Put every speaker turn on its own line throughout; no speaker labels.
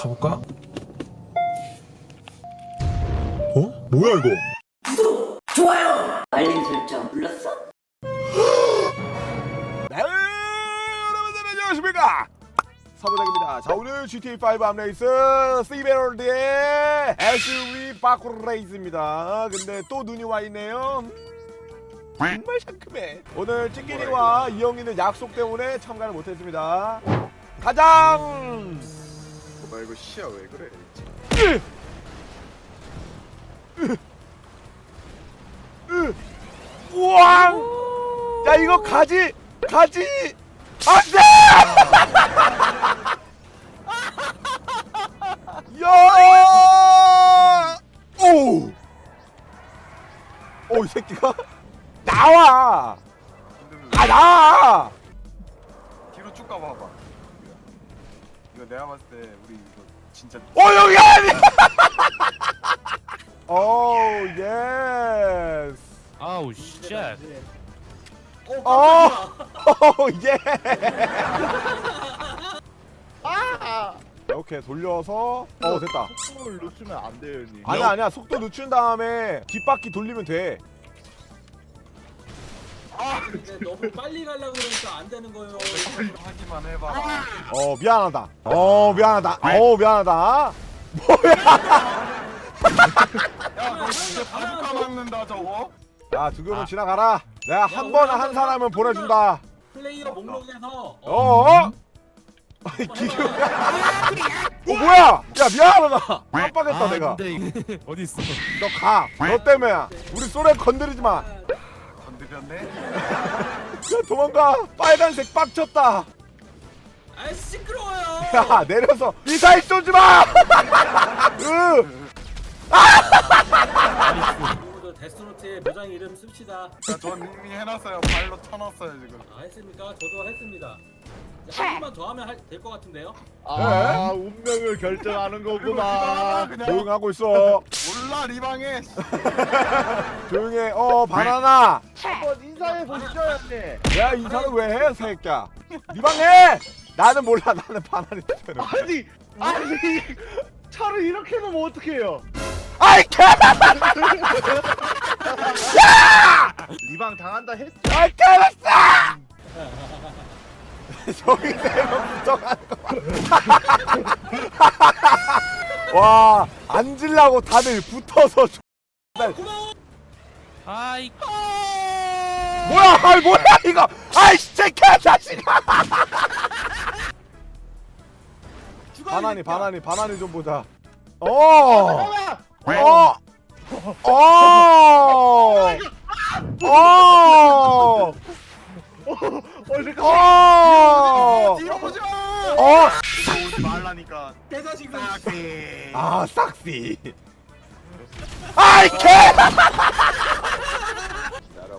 가볼까? 어? 뭐야 이거?
알림 설정 눌렀어?
네, 여러분들 안녕하십니까? 사부작입니다. 자 오늘 GTA5 암레이스 시베럴드의 SUV 바쿠 레이스입니다. 근데 또 눈이 와 있네요. 음, 정말 상큼해. 오늘 찌끼니와 이영이는 약속 때문에 참가를 못했습니다. 가장
나 이거 시야 왜 그래?
우왕! 야 이거 가지 가지 안돼! 야! 오! 오 이 새끼가 나와! 아 나와!
뒤로 쭉 가봐봐. 이거 내가 봤을 때 우리 이거 진짜
오 여기 아니야! 오 예스!
아우 쉣.
어! 오 예! 이렇게 돌려서 어 됐다.
속도를 놓치면 안 돼요, 형님.
아니야 아니야 속도 늦춘 다음에 뒷바퀴 돌리면 돼.
근데 너무 빨리 가려고 그러니까 안 되는 거예요.
하기만 해봐.
어 미안하다. 어 미안하다. 어 미안하다.
야, 너 진짜 바주카 맞는다 저거?
야 지금은 지나가라. 내가 한 번 한 사람은 보내준다.
플레이어 목록에서
어? 어? 아니 기분. 어 뭐야? 야 미안하다. 깜빡했다
아,
내가.
근데 이거 어디 있어?
너 가. 너 때문에야. 우리 소래 건드리지 마.
건드렸네?
야 도망가. 빨간색 빡쳤다.
아 시끄러워요.
야 내려서 미사일 쏘지 마. 으.
오늘도 데스노트에 모장 이름 씁시다.
자, 전 이미 해놨어요. 발로 쳐놨어요 지금.
아 했습니까? 저도 했습니다. 한 번만 더 하면 될 것 같은데요?
아, 운명을 결정하는 거구나.
그냥
조용하고 있어.
몰라 리방에.
조용해. 어 바나나.
한번 인사해 보시죠, 형님.
야 인사를 왜 해, 새끼야? 니방해. 나는 몰라. 나는 바나나 때문에.
아니, 아니, 차를 이렇게 놓으면 어떡해요?
아이 개.
리방 당한다 했어.
아 깨졌어. 저기 내가 붙어가는 거. 와 앉으려고 다들 붙어서. 저-
아이
뭐야? 아이 뭐야 이거? 아이 새끼야 자식아. 바나니 바나니 바나니 좀 보자. 어. 어. 어. 어.
어, 잠깐.
어.
뒤로 마.
어.
뒤로 오지 말라니까.
대사식
싹이.
아 싹시. 아이 개.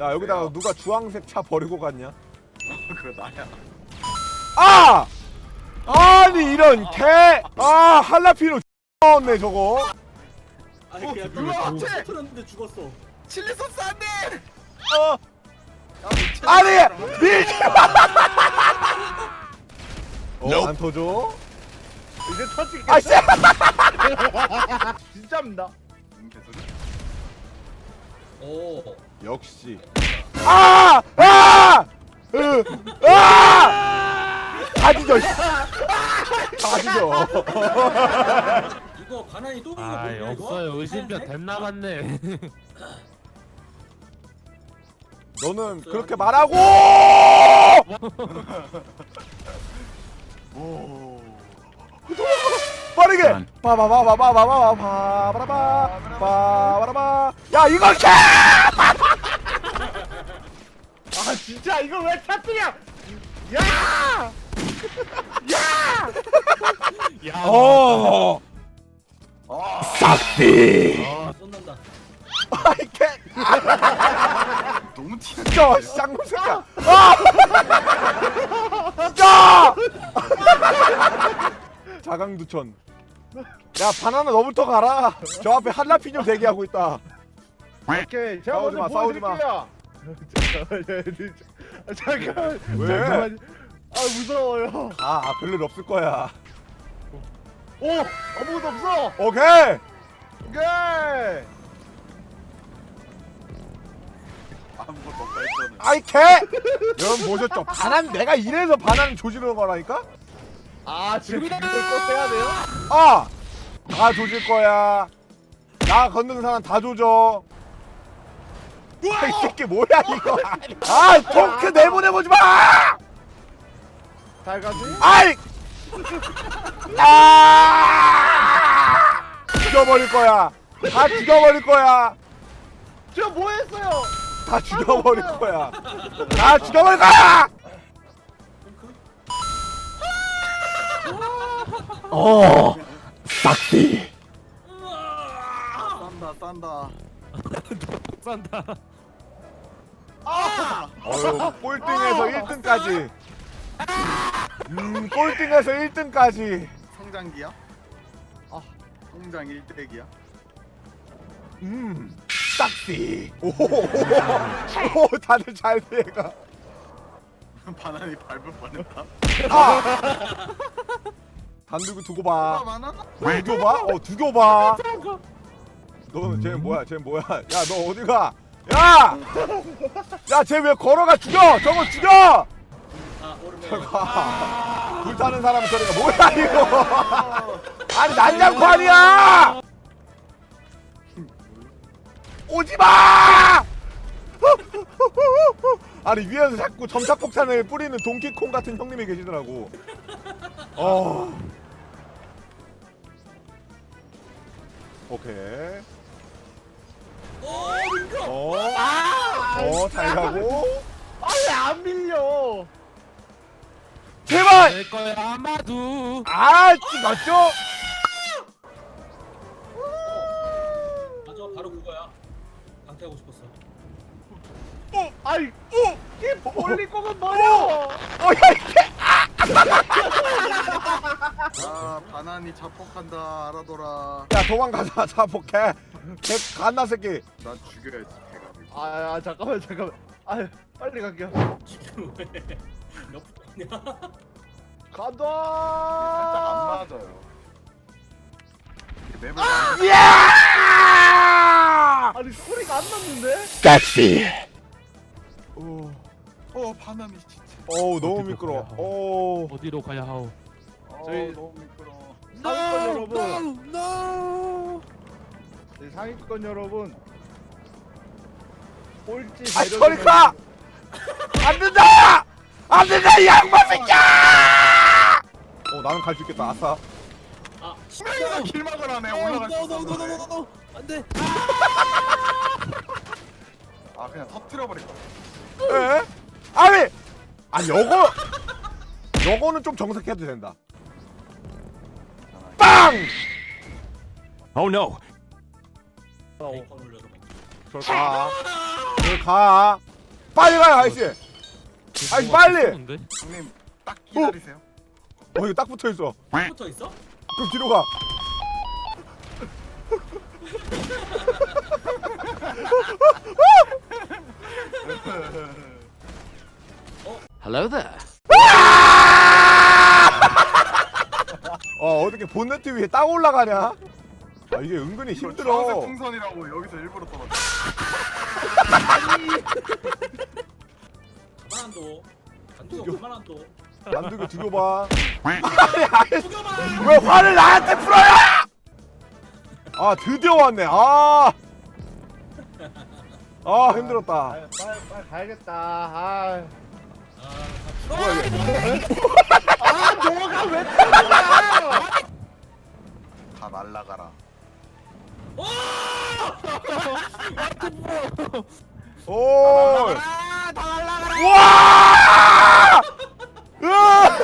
야 여기다가 누가 주황색 차 버리고 갔냐?
그거 나야.
아! 아니 이런 개! 아 할라피노 X네 저거.
아니
어,
그냥
누가
어,
앞에?
틀었는데 죽었어.
칠리 소스 안 돼.
어 아니 밀지 마. 어안 터져?
이제 터지겠다.
아씨!
진짜입니다.
오.
역시. 아! 아! 으! 아! 다 뒤져. 씨. 다 뒤져.
이거 가난이 또 있는 거
아이
보이냐 이거?
없어요. 의심병
하얀색?
댐 남았네.
너는 그렇게 말하고!
오.
빠르게! 빠바바바바바바바바바바바 빠바라바 야 이거 개!
아, 진짜 이거 왜 터뜨려? 야!
야.
어!
아.
싹시! 진짜 쌍놈 새끼야! 아! 진짜! 자강두천 야 바나나 너부터 가라 저 앞에 할라피뇨 대기하고 있다
오케이, 제가
싸우지
먼저
마, 싸우지 마.
보여드릴게요. 잠깐.
왜?
잠깐만. 아 무서워요.
아, 아 별일 없을 거야
오 아무것도 없어.
오케이
오케이.
아무것도 없다 했더니
아이 개! 여러분 보셨죠? 반환 내가 이래서 반환 조지르는 거라니까?
아 지금 이걸 꼭 빼야 돼요?
아 다 조질 거야. 나 건드는 사람 다 조져. 아 이 새끼 뭐야 이거? 아 토크 내보내보지 마!
잘 가지?
아이! 아! 죽여버릴 거야. 다 죽여버릴 거야.
저 뭐 했어요?
다 죽여버릴 거야. 다 죽여버릴 거야! 어 싹시
싼다 싼다.
싼다.
아
어휴 꼴등에서 1등까지. 음 꼴등에서 1등까지.
성장기야? 아 성장 1대기야?
음 싹시 오오 다들 잘 돼가
바나니 밟을 뻔했다
아 단두고 두고
봐아 많아?
두교 봐? 어 두교 봐. 너는 쟤 뭐야? 쟤 뭐야? 야 너 어디 가? 야! 야 쟤 왜 걸어가 죽여? 저거 죽여!
아 오르면
저거 불타는 사람 소리가 뭐야 이거? 아니 난장판이야! 오지 마! 아니 위에서 자꾸 점착폭탄을 뿌리는 동키콩 같은 형님이 계시더라고. 어. 오케이.
오 민규
어. 어, 잘 가고.
아왜안 밀려?
제발!
될 거야 아마도.
아, 찍었죠?
강퇴하고 싶었어
아이 이 볼리 kok은 버려.
어, 야, 이게!
아 바나니 자폭한다 알아둬라
야, 도망가자, 자폭해. 개, 갓나 새끼.
나 죽여야지 해가지고
아, 아 잠깐만 잠깐만. 아 빨리 갈게요.
지금 왜몇 분이냐
간다.
살짝 안 맞아요 맵을
예!
아니 소리가 안 났는데?
섹시. 오,
어 바나니 진짜
어우, 너무.
가야
오.
어디로 가야 하오?
어,
저희-
너무 미끄러워
상위권 여러분.
no.
네, 상위권 여러분. 꼴찌
아,
배려주면-
저리 가! 안 된다! 안 된다, 이 양반 새끼야! 어, 나는 갈 수 있겠다, 아싸.
아
아, 길 막으라네 올라갈 수
no,
있었는데
no. 안돼.
아 그냥 터트려버릴 거야
에? 아니! 아, 요거! 요거는 좀 정색해도 된다. 빵!
Oh no.
베이컨 올려서 먹자
저 가. 저 가. 빨리 가요, 아저씨. 아이, 빨리!
데
형님 딱 기다리세요
어, 이거 딱 붙어 있어.
붙어 있어?
그럼 뒤로 가. 어, 어떻게 본네트 위에 딱 올라가냐? 아, 이게 은근히 힘들어.
주황색 풍선이라고 여기서 일부러 떨어져
안
죽여봐. 아니, 아니,
죽여봐.
왜 화를 나한테 풀어요? 아, 드디어 왔네. 아. 아, 힘들었다.
아, 빨리 빨리 가야겠다. 아.
아?
아 너가 왜 터져?
다 날라가라
오!
아 다 날라가라.
와! 으아!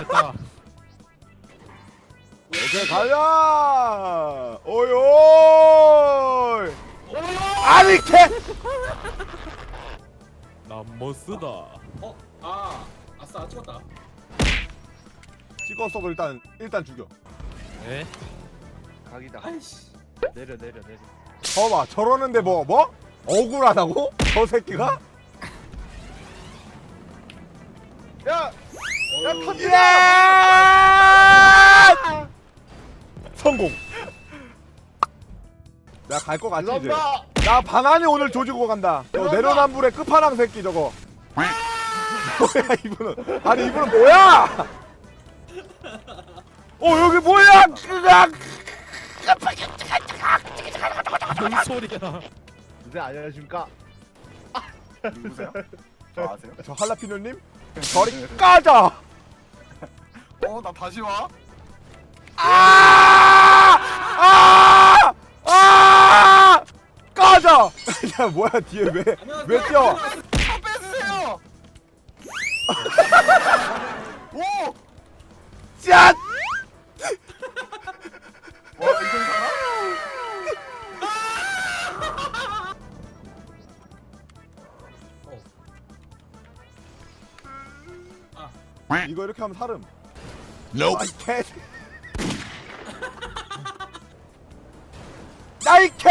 됐다.
오케이 가자. 오요. 아니 개.
나못 쓰다.
어? 아, 아싸 찍었다.
찍었어도 일단 일단 죽여.
에?
각이다.
아이씨.
내려 내려 내려.
봐봐 저러는데 뭐 뭐? 억울하다고? 저 새끼가?
야, 야 터지.
예! 내가 갈거 같지 이제. 나 방안에 오늘 조지고 간다. 저. 내로남불의 끝판왕 새끼 저거. 뭐야 이분은? 아니 이분은 뭐야? 어 여기 뭐야? 으악!
뭔 소리야?
네 안녕하십니까.
누구세요? 저 아세요?
저 할라피노님 저리 까자.
어 나 다시 와?
아! 아! 아! 까자. 야 뭐야 뒤에 왜왜 뛰어?
차 뺏으세요! 오!
짠!
살아?
이거 이렇게 하면 살음. 아이 개. 개!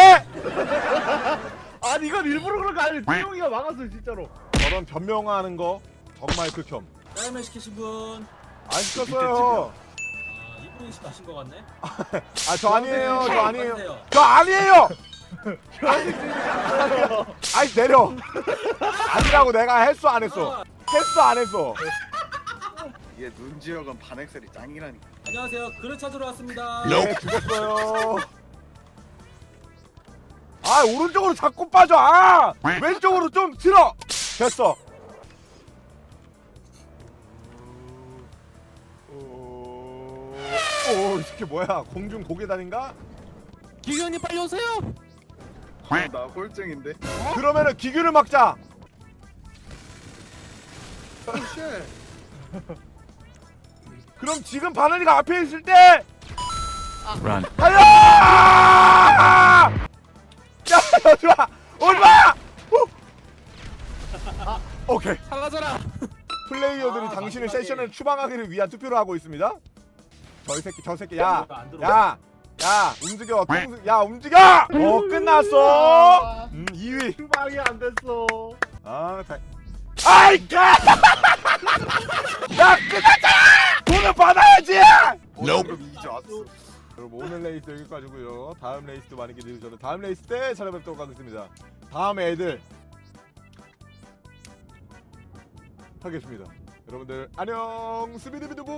아니 이건 일부러 그런 거 아니에요. 태용이가 막았어요 진짜로.
저런 변명하는 거 정말 극혐.
짜장면 시키신 분.
안 시켰어요.
아 이분이 하신 것 같네.
아 저 아니에요. 저 아니에요. 저 아니에요. 아이 내려. 아니라고 내가 했어 안 했어.
아,
했어 안 했어.
얘 눈지역은 반엑셀이 짱이라니까
안녕하세요. 그릇 찾으러 왔습니다.
네 죽었어요. 아 오른쪽으로 자꾸 빠져. 아 왼쪽으로 좀 틀어. 됐어. 오, 이 새끼 뭐야? 공중 고개단인가?
기경님 빨리 오세요.
나 꼴증인데
그러면은 기규를 막자. 그럼 지금 바나니가 앞에 있을 때 달려! 야, 여주아, 오지 마! 후! 오케이.
사라져라.
플레이어들이
아,
당신의
마지막에.
세션을 추방하기를 위한 투표를 하고 있습니다. 저이 새끼, 저 새끼, 야,
안 들어오네.
야, 야, 움직여, 통수, 야, 움직여! 어, 끝났어. 음, 2위.
휴방이 안 됐어.
아, 다. 아이, 야! 야, 끝났잖아! 돈을 받아야지!
보상금 2조 왔어
그럼 오늘 레이스 여기까지고요. 다음 레이스도 많이 기대해 주셔서 다음 레이스 때 찾아뵙도록 하겠습니다. 다음에 애들 하겠습니다. 여러분들 안녕 스비드비드부